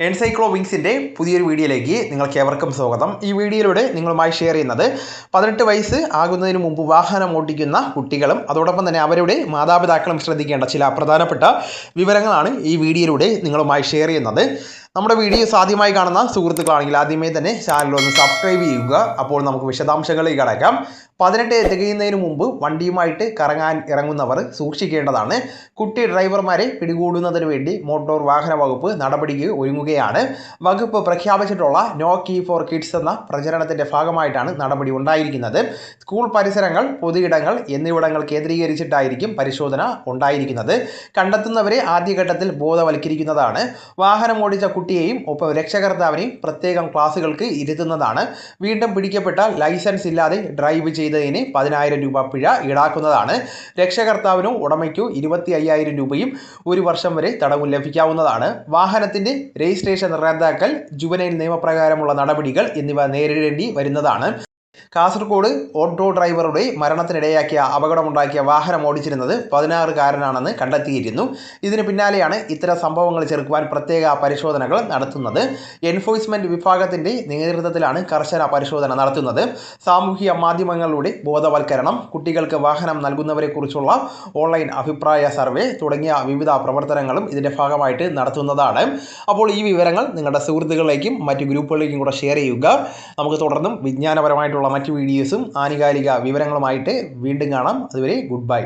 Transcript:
എൻസൈക്ലോ വിങ്സിന്റെ പുതിയൊരു വീഡിയോയിലേക്ക് നിങ്ങൾക്ക് ഏവർക്കും സ്വാഗതം. ഈ വീഡിയോയിലൂടെ നിങ്ങളുമായി ഷെയർ ചെയ്യുന്നത് പതിനെട്ട് വയസ്സ് ആകുന്നതിന് മുമ്പ് വാഹനം ഓടിക്കുന്ന കുട്ടികളും അതോടൊപ്പം തന്നെ അവരുടെ മാതാപിതാക്കളും ശ്രദ്ധിക്കേണ്ട ചില പ്രധാനപ്പെട്ട വിവരങ്ങളാണ് ഈ വീഡിയോയിലൂടെ നിങ്ങളുമായി ഷെയർ ചെയ്യുന്നത്. നമ്മുടെ വീഡിയോ ആദ്യമായി കാണുന്ന സുഹൃത്തുക്കളാണെങ്കിൽ ആദ്യമേ തന്നെ ചാനൽ ഒന്ന് സബ്സ്ക്രൈബ് ചെയ്യുക. അപ്പോൾ നമുക്ക് വിശദാംശങ്ങളിലേക്ക് കടക്കാം. പതിനെട്ട് തികയുന്നതിന് മുമ്പ് വണ്ടിയുമായിട്ട് കറങ്ങാൻ ഇറങ്ങുന്നവർ സൂക്ഷിക്കേണ്ടതാണ്. കുട്ടി ഡ്രൈവർമാരെ പിടികൂടുന്നതിന് വേണ്ടി മോട്ടോർ വാഹന വകുപ്പ് നടപടിക്ക് ഒരുങ്ങുകയാണ്. വകുപ്പ് പ്രഖ്യാപിച്ചിട്ടുള്ള നോ കീ ഫോർ കിഡ്സ് എന്ന പ്രചരണത്തിന്റെ ഭാഗമായിട്ടാണ് നടപടി ഉണ്ടായിരിക്കുന്നത്. സ്കൂൾ പരിസരങ്ങൾ പൊതുയിടങ്ങൾ എന്നിവിടങ്ങൾ കേന്ദ്രീകരിച്ചിട്ടായിരിക്കും പരിശോധന ഉണ്ടായിരിക്കുന്നത്. കണ്ടെത്തുന്നവരെ ആദ്യഘട്ടത്തിൽ ബോധവൽക്കരിക്കുന്നതാണ്. വാഹനം ഓടിച്ച കുട്ടിയെയും ഒപ്പം രക്ഷകർത്താവിനെയും പ്രത്യേകം ക്ലാസുകൾക്ക് ഇരുത്തുന്നതാണ്. വീണ്ടും പിടിക്കപ്പെട്ടാൽ ലൈസൻസ് ഇല്ലാതെ ഡ്രൈവ് ചെയ്തതിന് പതിനായിരം രൂപ പിഴ ഈടാക്കുന്നതാണ്. രക്ഷകർത്താവിനോ ഉടമയ്ക്കോ ഇരുപത്തി അയ്യായിരം രൂപയും ഒരു വർഷം വരെ തടവും ലഭിക്കാവുന്നതാണ്. വാഹനത്തിന്റെ രജിസ്ട്രേഷൻ റദ്ദാക്കൽ ജുവനൈൽ നിയമപ്രകാരമുള്ള നടപടികൾ എന്നിവ നേരിടേണ്ടി വരുന്നതാണ്. കാസർഗോഡ് ഓട്ടോ ഡ്രൈവറുടെ മരണത്തിനിടയാക്കിയ അപകടമുണ്ടാക്കിയ വാഹനം ഓടിച്ചിരുന്നത് പതിനാറുകാരനാണെന്ന് കണ്ടെത്തിയിരുന്നു. ഇതിന് പിന്നാലെയാണ് ഇത്തരം സംഭവങ്ങൾ ചെറുക്കുവാൻ പ്രത്യേക പരിശോധനകൾ നടത്തുന്നത്. എൻഫോഴ്സ്മെന്റ് വിഭാഗത്തിന്റെ നേതൃത്വത്തിലാണ് കർശന പരിശോധന നടത്തുന്നത്. സാമൂഹിക മാധ്യമങ്ങളിലൂടെ ബോധവൽക്കരണം കുട്ടികൾക്ക് വാഹനം നൽകുന്നവരെക്കുറിച്ചുള്ള ഓൺലൈൻ അഭിപ്രായ സർവേ തുടങ്ങിയ വിവിധ പ്രവർത്തനങ്ങളും ഇതിന്റെ ഭാഗമായിട്ട് നടത്തുന്നതാണ്. അപ്പോൾ ഈ വിവരങ്ങൾ നിങ്ങളുടെ സുഹൃത്തുക്കളിലേക്കും മറ്റ് ഗ്രൂപ്പുകളിലേക്കും കൂടെ ഷെയർ ചെയ്യുക. നമുക്ക് തുടർന്നും വിജ്ഞാനപരമായിട്ടുള്ള മറ്റു വീഡിയോസും ആനുകാലിക വിവരങ്ങളുമായിട്ട് വീണ്ടും കാണാം. അതുവരെ ഗുഡ് ബൈ.